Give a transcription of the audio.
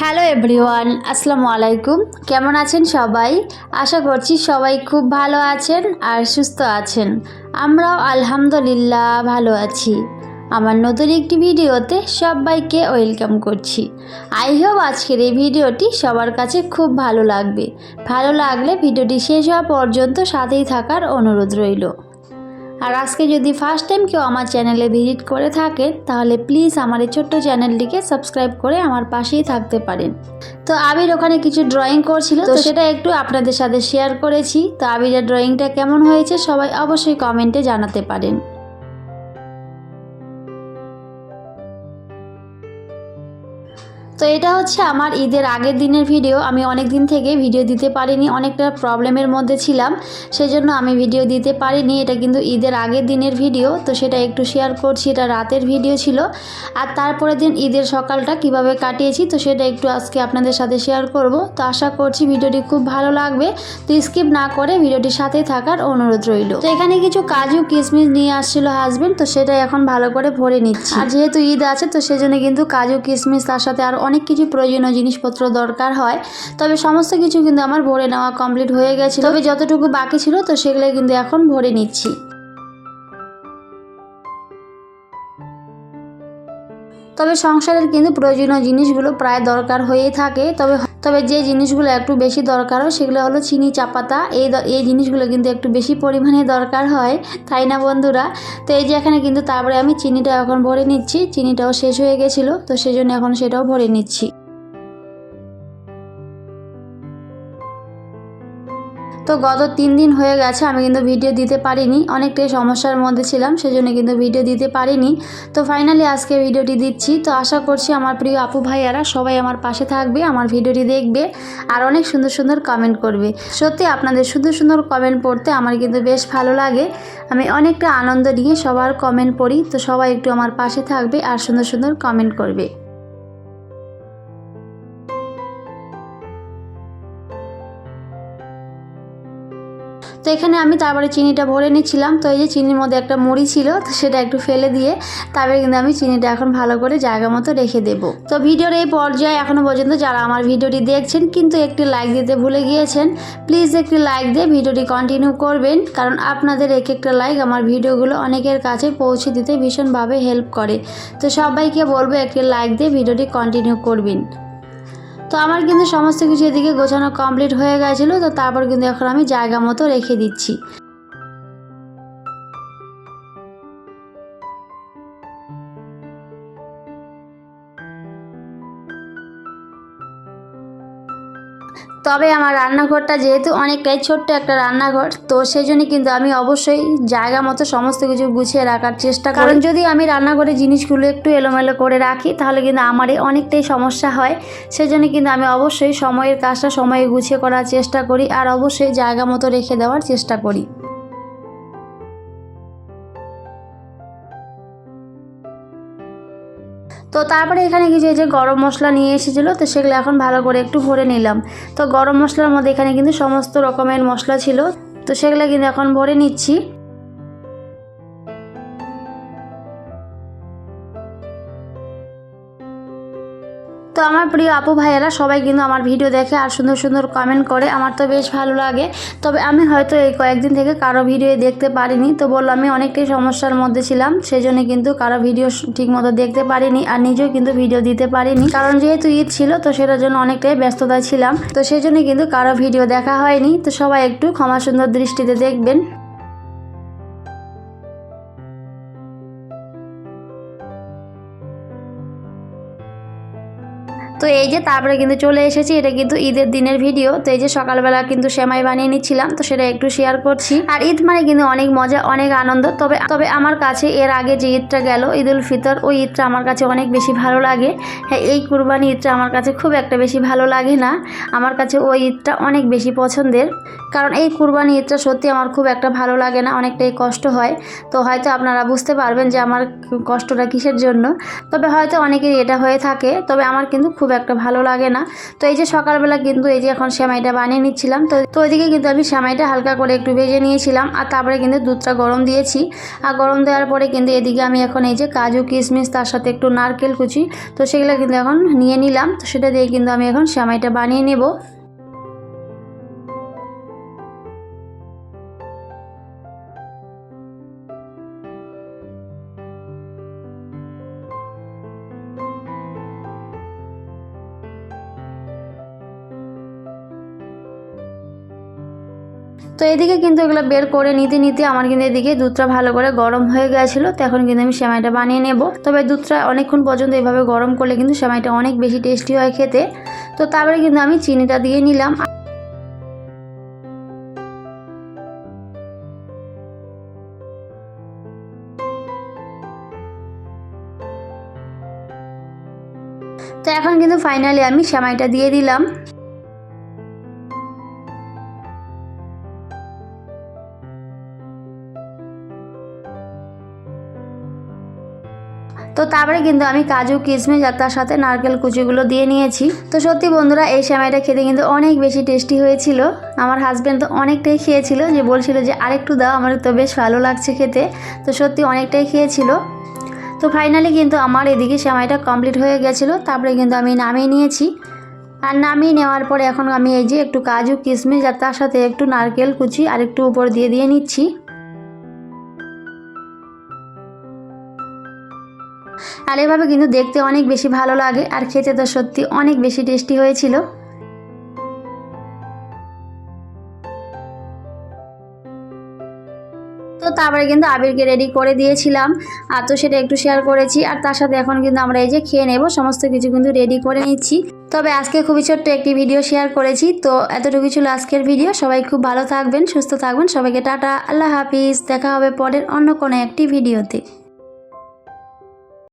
Hello everyone আসসালামু আলাইকুম কেমন আছেন সবাই? আশা করছি সবাই খুব ভালো আছেন আর সুস্থ আছেন। আমরাও আলহামদুলিল্লাহ ভালো আছি। আমার নতুন একটি ভিডিওতে সবাইকে ওয়েলকাম করছি। আই হোপ আজকের এই ভিডিওটি সবার কাছে খুব ভালো লাগবে। ভালো লাগলে ভিডিওটি শেষ হওয়া পর্যন্ত সাথেই থাকার অনুরোধ রইল। আর আজকে যদি ফার্স্ট টাইম কেউ আমার চ্যানেলে ভিজিট করে থাকেন তাহলে প্লিজ আমার এই ছোট্ট চ্যানেলটিকে সাবস্ক্রাইব করে আমার পাশেই থাকতে পারেন। তো আবির ওখানে কিছু ড্রয়িং করছিল তো সেটা একটু আপনাদের সাথে শেয়ার করেছি। তো আবিরের ড্রয়িংটা কেমন হয়েছে সবাই অবশ্যই কমেন্টে জানাতে পারেন। তো এটা হচ্ছে আমার ঈদের আগের দিনের ভিডিও। আমি অনেক দিন থেকে ভিডিও দিতে পারিনি, অনেকটা প্রবলেমের মধ্যে ছিলাম, সেজন্য আমি ভিডিও দিতে পারিনি। এটা কিন্তু ঈদের আগের দিনের ভিডিও, তো সেটা একটু শেয়ার করছি। এটা রাতের ভিডিও ছিল। আর তারপরের দিন ঈদের সকালটা কীভাবে কাটিয়েছি, তো সেটা একটু আজকে আপনাদের সাথে শেয়ার করব। তো আশা করছি ভিডিওটি খুব ভালো লাগবে। তো স্কিপ না করে ভিডিওটির সাথেই থাকার অনুরোধ রইল। তো এখানে কিছু কাজু কিশমিশ নিয়ে আসছিল হাজবেন্ড তো সেটা এখন ভালো করে ভরে নিচ্ছি। আর যেহেতু ঈদ আছে, তো সেজন্য কিন্তু কাজু কিশমিশ তার সাথে আর অনেক কিছু প্রয়োজনীয় জিনিসপত্র দরকার হয়, তবে সমস্ত কিছু কিন্তু আমার ভরে নেওয়া কমপ্লিট হয়ে গেছে তবে যতটুকু বাকি ছিল তো সেগুলো কিন্তু এখন ভরে নিচ্ছি। তবে সংসারের কিন্তু প্রয়োজনীয় জিনিসগুলো প্রায় দরকার হয়েই থাকে। তবে তবে যে জিনিসগুলো একটু বেশি দরকার হয় সেগুলো হলো চিনি চাপাতা এই এই জিনিসগুলো কিন্তু একটু বেশি পরিমাণে দরকার হয়। তাই না বন্ধুরা? তো এই যে এখানে কিন্তু তারপরে আমি চিনিটা এখন ভরে নিচ্ছি। চিনিটাও শেষ হয়ে গেছিল, তো সেই জন্য এখন সেটাও ভরে নিচ্ছি। তো গত তিন দিন হয়ে গেছে, আমি কিন্তু ভিডিও দিতে পারিনি। অনেকটাই সমস্যার মধ্যে ছিলাম, সেজন্য কিন্তু ভিডিও দিতে পারিনি। তো ফাইনালি আজকে ভিডিওটি দিচ্ছি। তো আশা করছি আমার প্রিয় আপু ভাইয়ারা সবাই আমার পাশে থাকবে, আমার ভিডিওটি দেখবে আর অনেক সুন্দর সুন্দর কমেন্ট করবে। সত্যি আপনাদের সুন্দর সুন্দর কমেন্ট পড়তে আমার কিন্তু বেশ ভালো লাগে। আমি অনেকটা আনন্দ নিয়ে সবার কমেন্ট পড়ি। তো সবাই একটু আমার পাশে থাকবে আর সুন্দর সুন্দর কমেন্ট করবে। তো এখানে আমি তারপরে চিনিটা ভরে নিচ্ছিলাম। তো এই যে চিনির মধ্যে একটা মুড়ি ছিল, তো সেটা একটু ফেলে দিয়ে তারপরে কিন্তু আমি চিনিটা এখন ভালো করে জায়গা মতো রেখে দেব। তো ভিডিওর এই পর্যায়ে এখনও পর্যন্ত যারা আমার ভিডিওটি দেখছেন, কিন্তু একটি লাইক দিতে ভুলে গিয়েছেন প্লিজ একটি লাইক দিয়ে ভিডিওটি কন্টিনিউ করবেন। কারণ আপনাদের এক একটা লাইক আমার ভিডিওগুলো অনেকের কাছে পৌঁছে দিতে ভীষণভাবে হেল্প করে। তো সবাইকে বলব একটি লাইক দিয়ে ভিডিওটি কন্টিনিউ করবেন। তো আমার কিন্তু সমস্ত কিছু এদিকে গোছানো কমপ্লিট হয়ে গেছিল, তো তারপর কিন্তু এখন আমি জায়গা মতো রেখে দিচ্ছি। তবে আমার রান্নাঘরটা যেহেতু অনেকটাই ছোট্ট একটা রান্নাঘর, তো সেই জন্য কিন্তু আমি অবশ্যই জায়গা মতো সমস্ত কিছু গুছিয়ে রাখার চেষ্টা করি। কারণ যদি আমি রান্নাঘরে জিনিসগুলো একটু এলোমেলো করে রাখি, তাহলে কিন্তু আমারই অনেকটাই সমস্যা হয়। সেই জন্য কিন্তু আমি অবশ্যই সময়ের কাজটা সময়ে গুছিয়ে করার চেষ্টা করি, আর অবশ্যই জায়গা মতো রেখে দেওয়ার চেষ্টা করি। তো তারপরে এখানে কিছু এই যে গরম মশলা নিয়ে এসেছিল, তো সেগুলো এখন ভালো করে একটু ভরে নিলাম। তো গরম মশলার মধ্যে এখানে কিন্তু সমস্ত রকমের মশলা ছিল, তো সেগুলো কিন্তু এখন ভরে নিচ্ছি। তো আমার প্রিয় আপু ভাইয়েরা সবাই কিন্তু আমার ভিডিও দেখে আর সুন্দর সুন্দর কমেন্ট করে, আমার তো বেশ ভালো লাগে। তবে আমি হয়তো এই কয়েকদিন থেকে কারও ভিডিও দেখতে পারিনি। তো বলল, আমি অনেকটাই সমস্যার মধ্যে ছিলাম সেই জন্য কিন্তু কারও ভিডিও ঠিক মতো দেখতে পারিনি আর নিজেও কিন্তু ভিডিও দিতে পারিনি। কারণ যেহেতু ঈদ ছিল, তো সেটার জন্য অনেকটাই ব্যস্ততায় ছিলাম। তো সেই জন্য কিন্তু কারও ভিডিও দেখা হয়নি। তো সবাই একটু ক্ষমা সুন্দর দৃষ্টিতে দেখবেন। তো এই যে তারপরে কিন্তু চলে এসেছি, এটা কিন্তু ঈদের দিনের ভিডিও। তো এই যে সকালবেলা কিন্তু সেমাই বানিয়ে নিচ্ছিলাম, তো সেটা একটু শেয়ার করছি। আর ঈদ মানে কিন্তু অনেক মজা, অনেক আনন্দ। তবে তবে আমার কাছে এর আগে যে ঈদটা গেল, ঈদ উল ফিতর, ওই ঈদটা আমার কাছে অনেক বেশি ভালো লাগে। হ্যাঁ এই কুরবানি ঈদটা আমার কাছে খুব একটা বেশি ভালো লাগে না। আমার কাছে ওই ঈদটা অনেক বেশি পছন্দের। কারণ এই কুরবানি ঈদটা সত্যি আমার খুব একটা ভালো লাগে না, অনেকটাই কষ্ট হয়। তো হয়তো আপনারা বুঝতে পারবেন যে আমার কষ্টটা কিসের জন্য। তবে হয়তো অনেকেরই এটা হয়ে থাকে। তবে আমার কিন্তু খুব খুব একটা ভালো লাগে না। তো এই যে সকালবেলা কিন্তু এই যে এখন সেমাইটা বানিয়ে নিচ্ছিলাম, তো তো ওইদিকে কিন্তু আমি সেমাইটা হালকা করে একটু ভেজে নিয়েছিলাম, আর তারপরে কিন্তু দুধটা গরম দিয়েছি। আর গরম দেওয়ার পরে কিন্তু এদিকে আমি এখন এই যে কাজু, কিশমিশ, তার সাথে একটু নারকেল কুচি, তো সেগুলো কিন্তু এখন নিয়ে নিলাম, তো সেটা দিয়ে কিন্তু আমি এখন সেমাইটা বানিয়ে নেব। তো এদিকে কিন্তু এগুলো বের করে নিতে নিতে আমার কিন্তু এদিকে দুধটা ভালো করে গরম হয়ে গেছিল, তো এখন কিন্তু আমি সেমাইটা বানিয়ে নেব। তবে দুধটা অনেকক্ষণ পর্যন্ত এইভাবে গরম করলে কিন্তু সেমাইটা অনেক বেশি টেস্টি হয় খেতে। তো তারপরে কিন্তু আমি চিনিটা দিয়ে নিলাম। তো এখন কিন্তু ফাইনালি আমি সেমাইটা দিয়ে দিলাম। তো তারপরে কিন্তু আমি কাজু, কিশমিশ আর তার সাথে নারকেল কুচিগুলো দিয়ে নিয়েছি। তো সত্যি বন্ধুরা, এই সেমাইটা খেতে কিন্তু অনেক বেশি টেস্টি হয়েছিল। আমার হাজব্যান্ড তো অনেকটাই খেয়েছিল, যে বলছিল যে আরেকটু দাও, আমার তো বেশ ভালো লাগছে খেতে। তো সত্যি অনেকটাই খেয়েছিল। তো ফাইনালি কিন্তু আমার এদিকে সেমাইটা কমপ্লিট হয়ে গেছিল, তারপরে কিন্তু আমি নামিয়ে নিয়েছি। আর নামিয়ে নেওয়ার পরে এখন আমি এই যে একটু কাজু, কিশমিশ আর তার সাথে একটু নারকেল কুচি আর একটু উপর দিয়ে দিয়ে নিচ্ছি। আর এভাবে কিন্তু দেখতে অনেক বেশি ভালো লাগে আর খেতে তো সত্যি অনেক বেশি টেস্টি হয়েছিল। তো তারপরে কিন্তু আবিরকে রেডি করে দিয়েছিলাম। আর তো সেটা একটু শেয়ার করেছি আর তার সাথে এখন কিন্তু আমরা এই যে খেয়ে নেব, সমস্ত কিছু কিন্তু রেডি করে নিচ্ছি। তবে আজকে খুবই ছোট্ট একটি ভিডিও শেয়ার করেছি। তো এতটুকু ছিল আজকের ভিডিও সবাই খুব ভালো থাকবেন, সুস্থ থাকবেন। সবাইকে টাটা, আল্লাহ হাফিজ। দেখা হবে পরের অন্য কোনো একটি ভিডিওতে